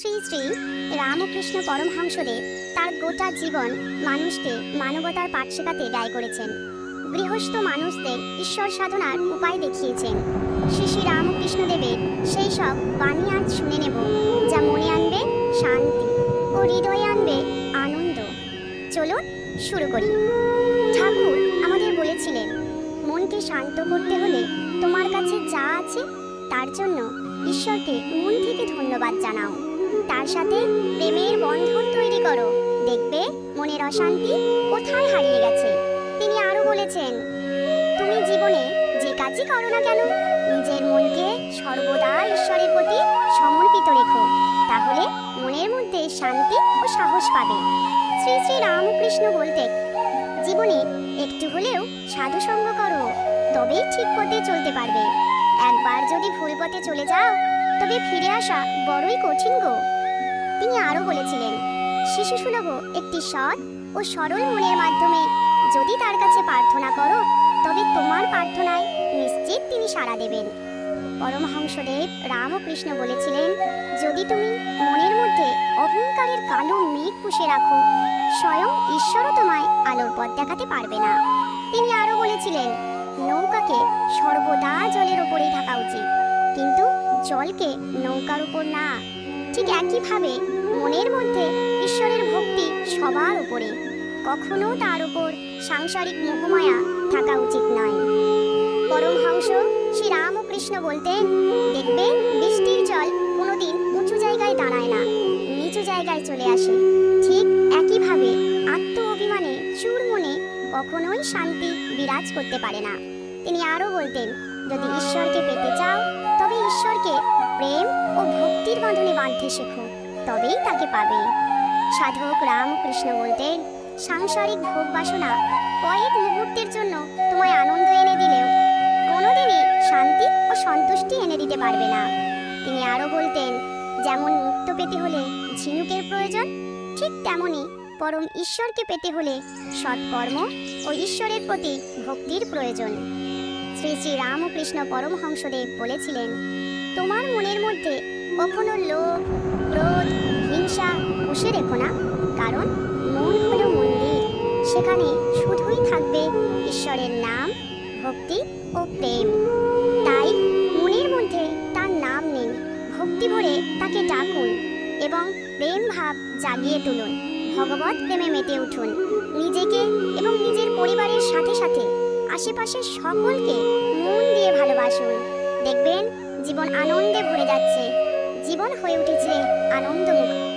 শ্রী শ্রী রামকৃষ্ণ পরমহংসদেব তার গোটা জীবন মানুষকে মানবতার পাঠ শেখাতে ব্যয় করেছেন। গৃহস্থ মানুষদের ঈশ্বর সাধনার উপায় দেখিয়েছেন। শ্রী শ্রী রামকৃষ্ণদেবের সেই সব বাণী আজ শুনে নেব, যা মনে আনবে শান্তি ও হৃদয়ে আনবে আনন্দ। চলুন শুরু করি। ঠাকুর আমাদের বলেছিলেন, মনকে শান্ত করতে হলে তোমার কাছে যা আছে তার জন্য ঈশ্বরকে মন থেকে ধন্যবাদ জানাও। তার সাথে প্রেমের বন্ধন তৈরি করো। দেখবে মনের অশান্তি কোথায় হারিয়ে গেছে। তিনি আরও বলেছেন, তুমি জীবনে যে কাজই করো না কেন, নিজের মনকে সর্বদা ঈশ্বরের প্রতি সমর্পিত রেখো। তাহলে মনের মধ্যে শান্তি ও সাহস পাবে। শ্রী শ্রী রামকৃষ্ণ বলতে, জীবনে একটু হলেও সাধুসঙ্গ করো তবেই ঠিক পথে চলতে পারবে। একবার যদি ভুল পথে চলে যাও, তবে ফিরে আসা বড়ই কঠিন গো। তিনি আরও বলেছিলেন, শিশু সুলভ একটি সৎ ও সরল মনের মাধ্যমে যদি তার কাছে প্রার্থনা করো, তবে তোমার প্রার্থনায় নিশ্চিত তিনি সাড়া দেবেন। পরমহংসদেব রামকৃষ্ণ বলেছিলেন, যদি তুমি মনের মধ্যে অহংকারের কালো মেঘ পুষে রাখো, স্বয়ং ঈশ্বরও তোমায় আলোর পথ দেখাতে পারবে না। তিনি আরও বলেছিলেন, নৌকাকে সর্বদা জলের ওপরেই থাকা উচিত, কিন্তু জলকে নৌকার উপর না। ঠিক একইভাবে মনের মধ্যে ঈশ্বরের ভক্তি সবার উপরে। কখনো তার উপর সাংসারিক মোহমায়া থাকা উচিত নয়। পরমহংস শ্রী রামকৃষ্ণ বলতেন, দেখবে, বৃষ্টির জল কোনোদিন উঁচু জায়গায় দাঁড়ায় না, নিচু জায়গায় চলে আসে। ঠিক একইভাবে আত্ম অভিমানে চুর মনে কখনোই শান্তি বিরাজ করতে পারে না। তিনি আরও বলতেন, যদি ঈশ্বরকে পেতে চাও, তবে ঈশ্বরকে প্রেম ও ভক্তির বাঁধতে শেখো, তবেই তাকে পাবে। সাধক রামকৃষ্ণ বলতেন, সাংসারিক ভোগ বাসনা কয়েক মুহূর্তের জন্য তোমায় আনন্দ এনে দিলেও কোনোদিনই শান্তি ও সন্তুষ্টি এনে দিতে পারবে না। তিনি আরও বলতেন, যেমন মুক্ত পেতে হলে ঝিনুকের প্রয়োজন, ঠিক তেমনি পরম ঈশ্বরকে পেতে হলে সৎকর্ম ও ঈশ্বরের প্রতি ভক্তির প্রয়োজন। শ্রী শ্রী রামকৃষ্ণ পরমহংসদেব বলেছিলেন তোমার মনের মধ্যে কখনো লোভ, ক্রোধ, হিংসা পুষে রেখো না। কারণ মন হলো মন্দির। সেখানে শুধুই থাকবে ঈশ্বরের নাম, ভক্তি ও প্রেম। তাই মনের মধ্যে তার নাম নিন ভক্তি ভরে তাকে ডাকুন এবং প্রেম ভাব জাগিয়ে তুলুন। ভগবত প্রেমে মেতে উঠুন। নিজেকে এবং নিজের পরিবারের সাথে সাথে আশেপাশের সকলকে মন দিয়ে ভালোবাসুন। দেখবেন জীবন আনন্দে ভরে যাচ্ছে। জীবন হয়ে উঠেছে আনন্দময়